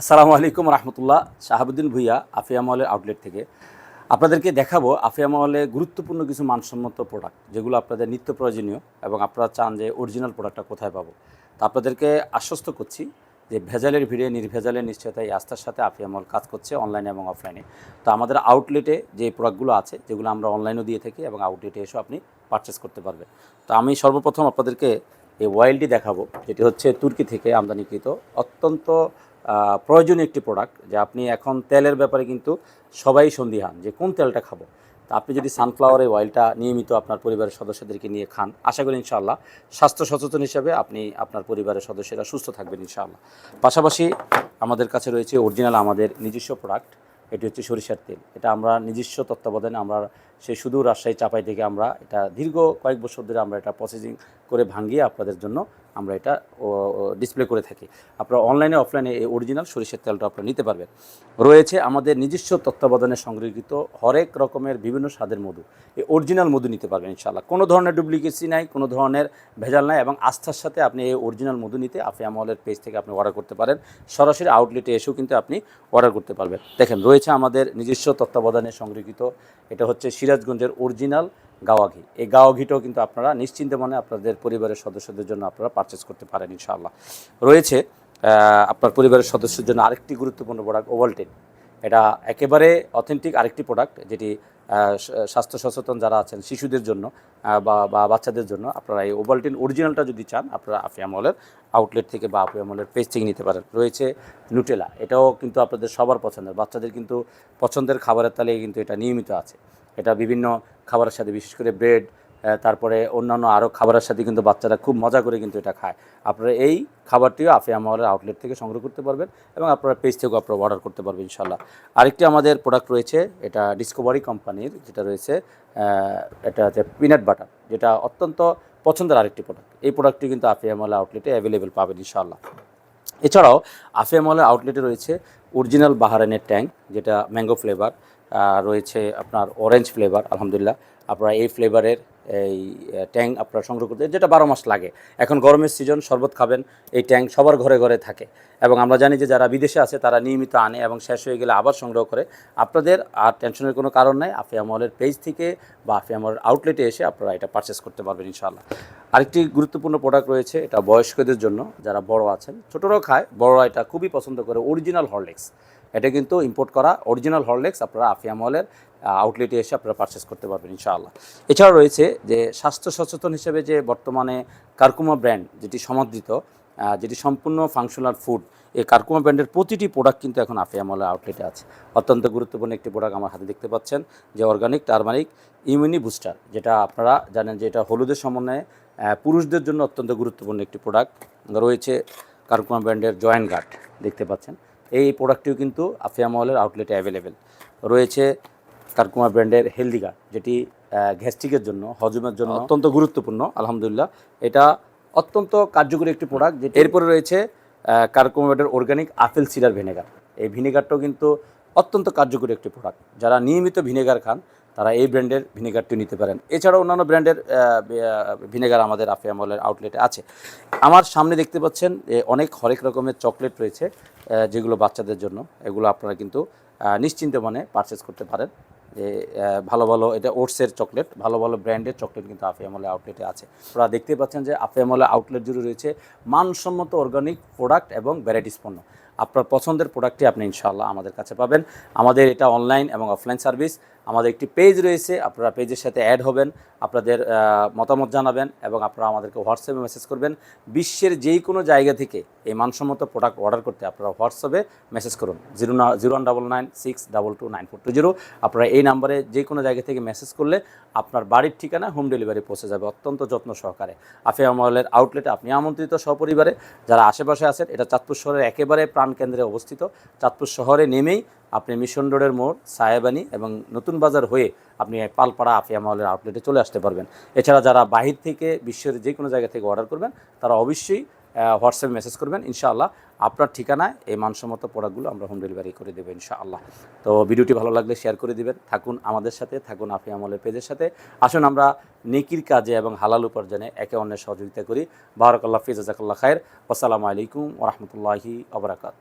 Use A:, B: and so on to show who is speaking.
A: আসসালামু আলাইকুম রহমতুল্লাহ। শাহাবুদ্দিন ভুইয়া, আফিয়া মহলের আউটলেট থেকে। আপনাদেরকে দেখাবো আফিয়া মহলে গুরুত্বপূর্ণ কিছু মানসম্মত প্রোডাক্ট যেগুলো আপনাদের নিত্য প্রয়োজনীয় এবং আপনারা চান যে অরিজিনাল প্রোডাক্টটা কোথায় পাবো। তো আপনাদেরকে আশ্বস্ত করছি যে ভেজালের ভিড়ে, নির্ভেজালের নিশ্চয়তায় আস্থার সাথে আফিয়া মহল কাজ করছে অনলাইনে এবং অফলাইনে তো আমাদের আউটলেটে যে প্রোডাক্টগুলো আছে, যেগুলো আমরা অনলাইনেও দিয়ে থাকি এবং আউটলেটে এসেও আপনি পারচেস করতে পারবেন। তো আমি সর্বপ্রথম আপনাদেরকে এই ওয়াইলটি দেখাবো, যেটি হচ্ছে তুর্কি থেকে আমদানিকৃত অত্যন্ত প্রয়োজনীয় একটি প্রোডাক্ট যে আপনি এখন তেলের ব্যাপারে কিন্তু সবাই সন্দিহান যে কোন তেলটা খাব। তা আপনি যদি সানফ্লাওয়ার এই অয়েলটা নিয়মিত আপনার পরিবারের সদস্যদেরকে নিয়ে খান, আশা করি ইনশাআল্লাহ স্বাস্থ্য সচেতন হিসাবে আপনি আপনার পরিবারের সদস্যরা সুস্থ থাকবেন ইনশাআল্লাহ। পাশাপাশি আমাদের কাছে রয়েছে অরিজিনাল আমাদের নিজস্ব প্রোডাক্ট এটি হচ্ছে সরিষার তেল। এটা আমরা নিজস্ব তত্ত্বাবধানে আমরা সেই সুদূর রাজশাহী চাপাই থেকে আমরা এটা দীর্ঘ কয়েক বছর ধরে আমরা এটা প্রসেসিং করে ভাঙিয়ে আপনাদের জন্য আমরা এটা ডিসপ্লে করে থাকি। আপনারা অনলাইনে অফলাইনে এই অরিজিনাল সরিষার তেলটা আপনারা নিতে পারবেন। রয়েছে আমাদের নিজস্ব তত্ত্বাবধানে সংরক্ষিত হরেক রকমের বিভিন্ন স্বাদের মধু। এই অরিজিনাল মধু নিতে পারবেন ইনশাআল্লাহ। কোনো ধরনের ডুপ্লিকেসি নাই, কোনো ধরনের ভেজাল নাই এবং আস্থার সাথে আপনি এই অরিজিনাল মধু নিতে আফিয়া মহলের পেজ থেকে আপনি অর্ডার করতে পারেন। সরাসরি আউটলেটে এসেও কিন্তু আপনি অর্ডার করতে পারবেন। দেখেন, রয়েছে আমাদের নিজস্ব তত্ত্বাবধানে সংরক্ষিত, এটা হচ্ছে সিরাজগঞ্জের অরিজিনাল গাওয়া ঘি এই গাওয়া ঘিটাও কিন্তু আপনারা নিশ্চিন্তে মনে আপনাদের পরিবারের সদস্যদের জন্য আপনারা পারচেস করতে পারেন ইনশাআল্লাহ। রয়েছে আপনার পরিবারের সদস্যের জন্য আরেকটি গুরুত্বপূর্ণ প্রোডাক্ট ওভালটেন এটা একেবারে অথেন্টিক আরেকটি প্রোডাক্ট যেটি স্বাস্থ্য সচেতন যারা আছেন শিশুদের জন্য বা বাচ্চাদের জন্য আপনারা এই ওভালটিন অরিজিনালটা যদি চান, আপনারা আফিয়া মলের আউটলেট থেকে বা আফিয়া মলের পেজ থেকে নিতে পারেন। রয়েছে নুটেলা এটাও কিন্তু আপনাদের সবার পছন্দের। বাচ্চাদের কিন্তু পছন্দের খাবারের তালিকায় কিন্তু এটা নিয়মিত আছে। এটা বিভিন্ন খাবারের সাথে, বিশেষ করে ব্রেড তারপরে অন্যান্য আরও খাবারের সাথে কিন্তু বাচ্চারা খুব মজা করে কিন্তু এটা খায়। আপনারা এই খাবারটিও আফিয়া মহলের আউটলেট থেকে সংগ্রহ করতে পারবেন এবং আপনারা পেজ থেকেও আপনারা অর্ডার করতে পারবেন ইনশাল্লাহ আরেকটি আমাদের প্রোডাক্ট রয়েছে, এটা ডিসকভারি কোম্পানির যেটা রয়েছে এটা হচ্ছে পিনাট বাটার যেটা অত্যন্ত পছন্দের আরেকটি প্রোডাক্ট এই প্রোডাক্টটি কিন্তু আফিয়া মহলের আউটলেটে অ্যাভেলেবেল পাবেন ইনশাল্লাহ এছাড়াও আফিয়া মলের আউটলেটে রয়েছে অরিজিনাল বাহারানের ট্যাঙ্ক যেটা ম্যাঙ্গো ফ্লেভার রয়েছে আপনার অরেঞ্জ ফ্লেভার আলহামদুলিল্লাহ। আপনারা এই ফ্লেভারের এই ট্যাঙ্ক আপনারা সংগ্রহ করতে যেটা বারো মাস লাগে। এখন গরমের সিজন শরবত খাবেন, এই ট্যাঙ্ক সবার ঘরে ঘরে থাকে। এবং আমরা জানি যে যারা বিদেশে আছে, তারা নিয়মিত আনে এবং শেষ হয়ে গেলে আবার সংগ্রহ করে। আপনাদের আর টেনশনের কোনো কারণ নাই। আফিয়া মলের পেজ থেকে বা আফিয়া মলের আউটলেটে এসে আপনারা এটা পারচেস করতে পারবেন, ইনশাআল্লাহ। আরেকটি গুরুত্বপূর্ণ প্রোডাক্ট রয়েছে, এটা বয়স্কদের জন্য। যারা বড় আছেন, ছোটরাও খায়, বড়রা এটা খুবই পছন্দ করে অরিজিনাল হরলিক্স এটা কিন্তু ইম্পোর্ট করা অরিজিনাল হরলিক্স আপনারা আফিয়া মলের আউটলেটে এসে আপনারা পারচেস করতে পারবেন ইনশাআল্লাহ। এছাড়াও রয়েছে যে স্বাস্থ্য সচেতন হিসেবে যে বর্তমানে কার্কুমা ব্র্যান্ড যেটি সমাদৃত যেটি সম্পূর্ণ ফাংশনাল ফুড এই কার্কুমা ব্র্যান্ডের প্রতিটি প্রোডাক্ট কিন্তু এখন আফিয়া মলের আউটলেটে আছে। অত্যন্ত গুরুত্বপূর্ণ একটি প্রোডাক্ট আমার হাতে দেখতে পাচ্ছেন, যে অর্গানিক টারমারিক ইমিউনি বুস্টার যেটা আপনারা জানেন যে এটা হলুদের সমন্বয়ে পুরুষদের জন্য অত্যন্ত গুরুত্বপূর্ণ একটি প্রোডাক্ট রয়েছে কার্কুমা ব্র্যান্ডের জয়েন্ট গার্ড দেখতে পাচ্ছেন। এই প্রোডাক্টটিও কিন্তু আফিয়া মহলের আউটলেটে অ্যাভেলেবেল রয়েছে কারকুমা ব্র্যান্ডের হেলদি গার্ড যেটি গ্যাস্ট্রিকের জন্য হজমের জন্য অত্যন্ত গুরুত্বপূর্ণ আলহামদুলিল্লাহ। এটা অত্যন্ত কার্যকরী একটি প্রোডাক্ট যেটি এরপরে রয়েছে কারকুমা ব্র্যান্ডের অর্গানিক আপেল সিডার ভিনেগার এই ভিনেগারটাও কিন্তু অত্যন্ত কার্যকরী একটি প্রোডাক্ট যারা নিয়মিত ভিনেগার খান তারা এই ব্র্যান্ডের ভিনেগারটি নিতে পারেন। এছাড়াও অন্যান্য ব্র্যান্ডের ভিনেগার আমাদের আফিয়া মলের আউটলেটে আছে। আমার সামনে দেখতে পাচ্ছেন অনেক হরেক রকমের চকলেট রয়েছে যেগুলো বাচ্চাদের জন্য। এগুলো আপনারা কিন্তু নিশ্চিন্তে মনে পারচেস করতে পারেন। যে ভালো ভালো এটা ওটসের চকলেট, ভালো ভালো ব্র্যান্ডের চকলেট কিন্তু আফিয়ামলে আউটলেটে আছে। আপনারা দেখতে পাচ্ছেন যে আফিয়ামলে আউটলেট জুড়ে রয়েছে মানসম্মত অর্গানিক প্রোডাক্ট এবং ভ্যারাইটিস পণ্য। আপনার পছন্দের প্রোডাক্টটি আপনি ইনশাআল্লাহ আমাদের কাছে পাবেন। আমাদের এটা অনলাইন এবং অফলাইন সার্ভিস আমাদের একটি পেজ রয়েছে, আপনারা পেজের সাথে অ্যাড হবেন, আপনাদের মতামত জানাবেন এবং আপনারা আমাদেরকে হোয়াটসঅ্যাপে মেসেজ করবেন। বিশ্বের যেই কোনো জায়গা থেকে এই মানসম্মত প্রোডাক্ট অর্ডার করতে আপনারা হোয়াটসঅ্যাপে মেসেজ করুন। Zero zero nine six double two nine four two zero. আপনারা এই নাম্বারে যে কোনো জায়গা থেকে মেসেজ করলে আপনার বাড়ির ঠিকানা হোম ডেলিভারি পৌঁছে যাবে অত্যন্ত যত্ন সহকারে। আফিয়া মহলের আউটলেটে আপনি আমন্ত্রিত সপরিবারে যারা আশেপাশে আছেন, এটা চাঁদপুর শহরের একেবারে প্রাণকেন্দ্রে অবস্থিত। চাঁদপুর শহরে নেমেই আপনি মিশন রোডের মোড়, সাহেবানি এবং নতুন বাজার হয়ে আপনি পালপাড়া আফিয়া মহলের আউটলেটে চলে আসতে পারবেন। এছাড়া যারা বাহির থেকে, বিশ্বের যে কোনো জায়গা থেকে অর্ডার করবেন, তারা অবশ্যই হোয়াটসঅ্যাপে মেসেজ করবেন, ইনশাআল্লাহ। আপনার ঠিকানায় এই মানসম্মত প্রোডাক্টগুলো আমরা হোম ডেলিভারি করে দেবো, ইনশাআল্লাহ। তো ভিডিওটি ভালো লাগলে শেয়ার করে দিবেন। থাকুন আমাদের সাথে, থাকুন আফিয়া আমলের পেজের সাথে। আসুন আমরা নেকির কাজে এবং হালাল উপার্জনে একে অন্যের সহযোগিতা করি। বারাকাল্লাহ ফিজ জাজাকাল্লাহ খায়ের আসসালামু আলাইকুম ওরহমতুল্লাহি আবরাকাত